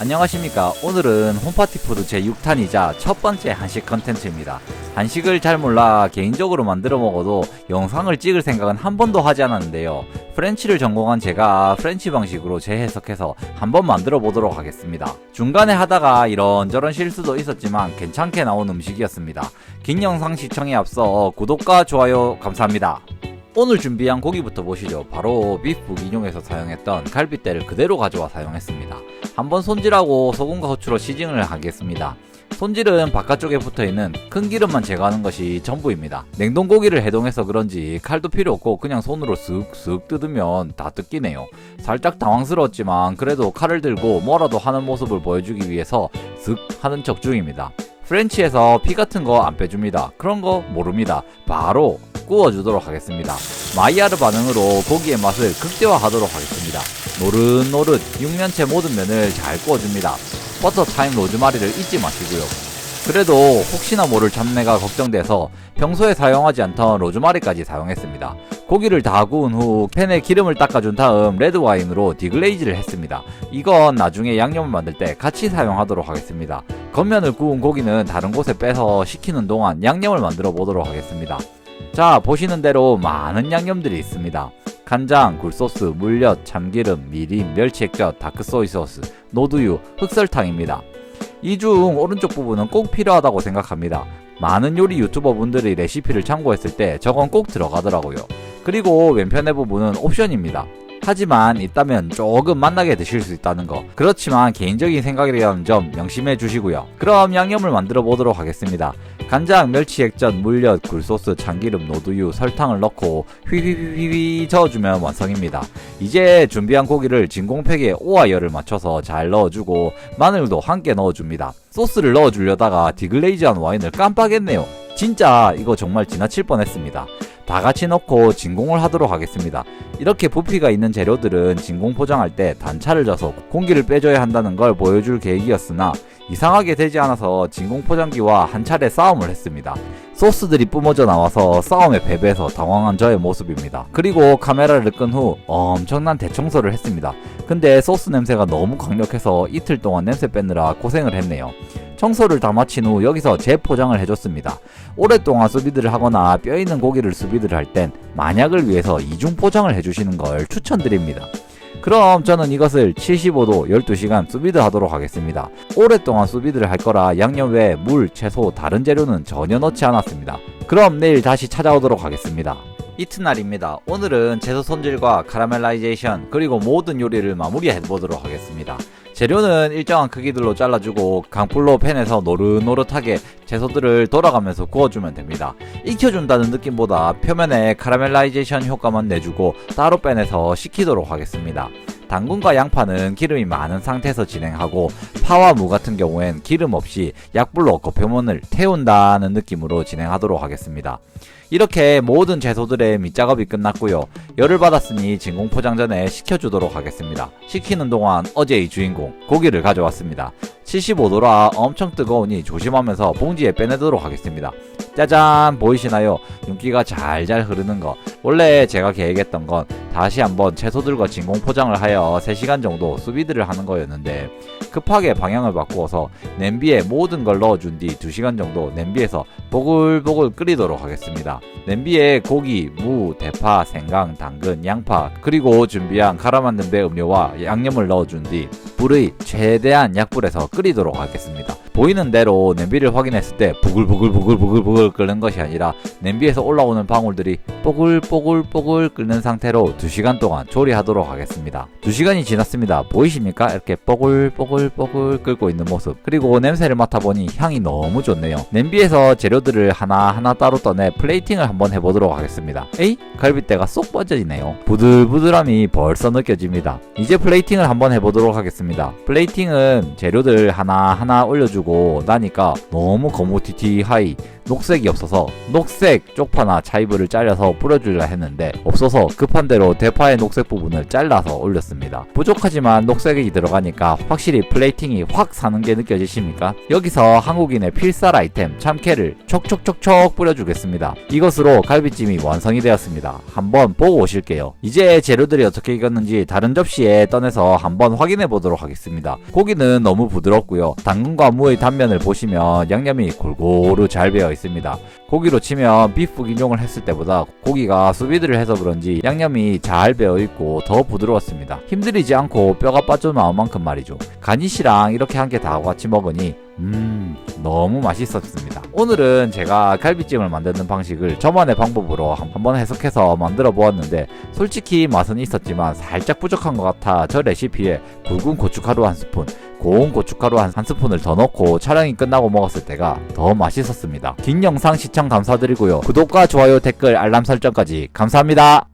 안녕하십니까. 오늘은 홈파티푸드 제6탄이자 첫 번째 한식 컨텐츠입니다. 한식을 잘 몰라 개인적으로 만들어 먹어도 영상을 찍을 생각은 한 번도 하지 않았는데요. 프렌치를 전공한 제가 프렌치 방식으로 재해석해서 한번 만들어 보도록 하겠습니다. 중간에 하다가 이런저런 실수도 있었지만 괜찮게 나온 음식이었습니다. 긴 영상 시청에 앞서 구독과 좋아요 감사합니다 오늘 준비한 고기부터 보시죠. 바로 비프 인용에서 사용했던 갈비대를 그대로 가져와 사용했습니다. 한번 손질하고 소금과 후추로 시징을 하겠습니다. 손질은 바깥쪽에 붙어있는 큰 기름만 제거하는 것이 전부입니다. 냉동고기를 해동해서 그런지 칼도 필요 없고 그냥 손으로 쓱쓱 뜯으면 다 뜯기네요. 살짝 당황스러웠지만 그래도 칼을 들고 뭐라도 하는 모습을 보여주기 위해서 쓱 하는 척 중입니다. 프렌치에서 피 같은 거 안 빼줍니다. 그런 거 모릅니다. 바로 구워주도록 하겠습니다. 마이야르 반응으로 고기의 맛을 극대화하도록 하겠습니다. 노릇노릇 육면체 모든 면을 잘 구워줍니다. 버터 타임 로즈마리를 잊지 마시고요. 그래도 혹시나 모를 잡내가 걱정돼서 평소에 사용하지 않던 로즈마리까지 사용했습니다. 고기를 다 구운 후 팬에 기름을 닦아준 다음 레드 와인으로 디글레이즈를 했습니다. 이건 나중에 양념을 만들 때 같이 사용하도록 하겠습니다. 겉면을 구운 고기는 다른 곳에 빼서 식히는 동안 양념을 만들어 보도록 하겠습니다. 자 보시는 대로 많은 양념들이 있습니다. 간장, 굴소스, 물엿, 참기름, 미림, 멸치액젓, 다크소이 소스, 노두유, 흑설탕입니다. 이 중 오른쪽 부분은 꼭 필요하다고 생각합니다. 많은 요리 유튜버 분들이 레시피를 참고했을 때 저건 꼭 들어가더라고요. 그리고 왼편의 부분은 옵션입니다. 하지만 있다면 조금 맛나게 드실 수 있다는 거. 그렇지만 개인적인 생각이라는 점 명심해 주시고요. 그럼 양념을 만들어 보도록 하겠습니다. 간장, 멸치 액젓, 물엿, 굴소스, 참기름, 노두유, 설탕을 넣고 휘휘휘휘 저어주면 완성입니다. 이제 준비한 고기를 진공팩에 오와 열을 맞춰서 잘 넣어주고 마늘도 함께 넣어줍니다. 소스를 넣어주려다가 디글레이즈한 와인을 깜빡했네요. 진짜 이거 정말 지나칠 뻔했습니다. 다 같이 넣고 진공을 하도록 하겠습니다. 이렇게 부피가 있는 재료들은 진공 포장할 때 단차를 져서 공기를 빼줘야 한다는 걸 보여줄 계획이었으나 이상하게 되지 않아서 진공 포장기와 한 차례 싸움을 했습니다. 소스들이 뿜어져 나와서 싸움에 패배해서 당황한 저의 모습입니다. 그리고 카메라를 끈 후 엄청난 대청소를 했습니다. 근데 소스 냄새가 너무 강력해서 이틀 동안 냄새 빼느라 고생을 했네요. 청소를 다 마친 후 여기서 재포장을 해줬습니다. 오랫동안 수비드를 하거나 뼈 있는 고기를 수비드를 할 땐 만약을 위해서 이중 포장을 해주시는 걸 추천드립니다. 그럼 저는 이것을 75도 12시간 수비드 하도록 하겠습니다. 오랫동안 수비드를 할 거라 양념 외에 물, 채소, 다른 재료는 전혀 넣지 않았습니다. 그럼 내일 다시 찾아오도록 하겠습니다. 이튿날입니다. 오늘은 채소 손질과 카라멜라이제이션 그리고 모든 요리를 마무리해 보도록 하겠습니다. 재료는 일정한 크기들로 잘라주고 강불로 팬에서 노릇노릇하게 채소들을 돌아가면서 구워주면 됩니다. 익혀준다는 느낌보다 표면에 카라멜라이제이션 효과만 내주고 따로 빼내서 식히도록 하겠습니다. 당근과 양파는 기름이 많은 상태에서 진행하고 파와 무 같은 경우엔 기름 없이 약불로 겉표면을 태운다는 느낌으로 진행하도록 하겠습니다. 이렇게 모든 채소들의 밑작업이 끝났고요. 열을 받았으니 진공 포장 전에 식혀주도록 하겠습니다. 식히는 동안 어제의 주인공 고기를 가져왔습니다. 75도라 엄청 뜨거우니 조심하면서 봉지에 빼내도록 하겠습니다. 짜잔 보이시나요? 윤기가 잘잘 흐르는 거. 원래 제가 계획했던 건 다시 한번 채소들과 진공 포장을 하여 3시간 정도 수비드를 하는 거였는데 급하게 방향을 바꾸어서 냄비에 모든 걸 넣어준 뒤 2시간 정도 냄비에서 보글보글 끓이도록 하겠습니다. 냄비에 고기, 무, 대파, 생강, 당근, 양파 그리고 준비한 갈아 만든 배 음료와 양념을 넣어준 뒤 불의 최대한 약불에서 끓이도록 하겠습니다. 보이는 대로 냄비를 확인했을 때 부글부글부글부글부글 끓는 것이 아니라 냄비에서 올라오는 방울들이 뽀글뽀글뽀글 끓는 상태로 2시간 동안 조리하도록 하겠습니다. 2시간이 지났습니다. 보이십니까? 이렇게 뽀글뽀글뽀글 끓고 있는 모습. 그리고 냄새를 맡아보니 향이 너무 좋네요. 냄비에서 재료들을 하나하나 따로 떠내 플레이팅을 한번 해보도록 하겠습니다. 에이? 갈비대가 쏙 빠져지네요. 부들부들함이 벌써 느껴집니다. 이제 플레이팅을 한번 해보도록 하겠습니다. 플레이팅은 재료들 하나하나 올려주고 나니까 너무 거무티티 하이 녹색이 없어서 녹색 쪽파나 차이브를 잘라서 뿌려주려 했는데 없어서 급한 대로 대파의 녹색 부분을 잘라서 올렸습니다. 부족하지만 녹색이 들어가니까 확실히 플레이팅이 확 사는 게 느껴지십니까? 여기서 한국인의 필살 아이템 참깨를 촉촉촉촉 뿌려주겠습니다. 이것으로 갈비찜이 완성이 되었습니다. 한번 보고 오실게요. 이제 재료들이 어떻게 익었는지 다른 접시에 떠내서 한번 확인해 보도록 하겠습니다. 고기는 너무 부드럽고요. 당근과 무의 단면을 보시면 양념이 골고루 잘 배어 있습니다. 고기로 치면 비프 인용을 했을 때보다 고기가 수비드를 해서 그런지 양념이 잘 배어 있고 더 부드러웠습니다. 힘들이지 않고 뼈가 빠져나온 만큼 말이죠. 가니시랑 이렇게 한 개 다 같이 먹으니 음 너무 맛있었습니다. 오늘은 제가 갈비찜을 만드는 방식을 저만의 방법으로 한- 한번 해석해서 만들어 보았는데 솔직히 맛은 있었지만 살짝 부족한 것 같아 저 레시피에 굵은 고춧가루 한 스푼 고운 고춧가루 한, 한 스푼을 더 넣고 촬영이 끝나고 먹었을 때가 더 맛있었습니다. 긴 영상 시청 감사드리고요. 구독과 좋아요 댓글 알람 설정까지 감사합니다.